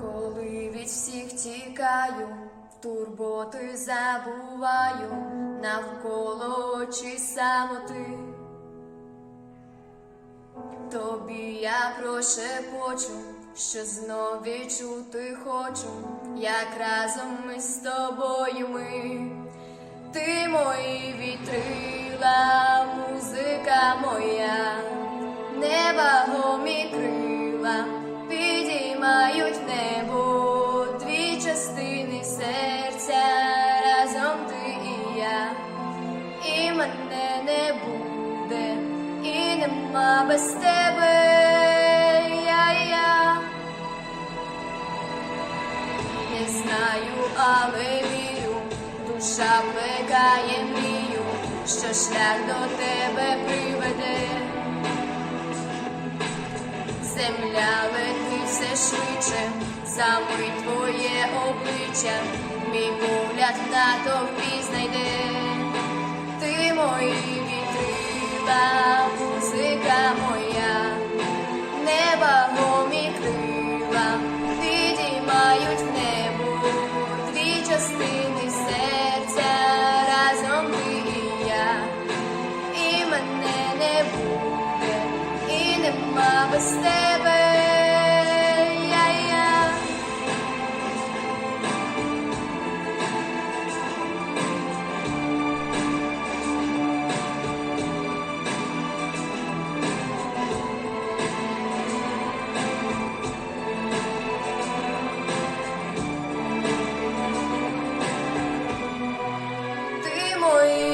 Коли від всіх тікаю, турботи забуваю, навколо очі самоти. Тобі я прошепочу, що знов відчути хочу, як разом ми з тобою ми. Ти мої вітрила, музика моя, невагомі крила підіймають небо дві частини серця, разом ти і я, і мене не буде, і нема без тебе. Я. Не знаю, але вірю, душа плекає мрію, що шлях до тебе приведе. Земля летить все швидше, замить твоє обличчя, мій погляд на тобі знайде. Ти мої вітрила, без тебе, я, я. Ти мої.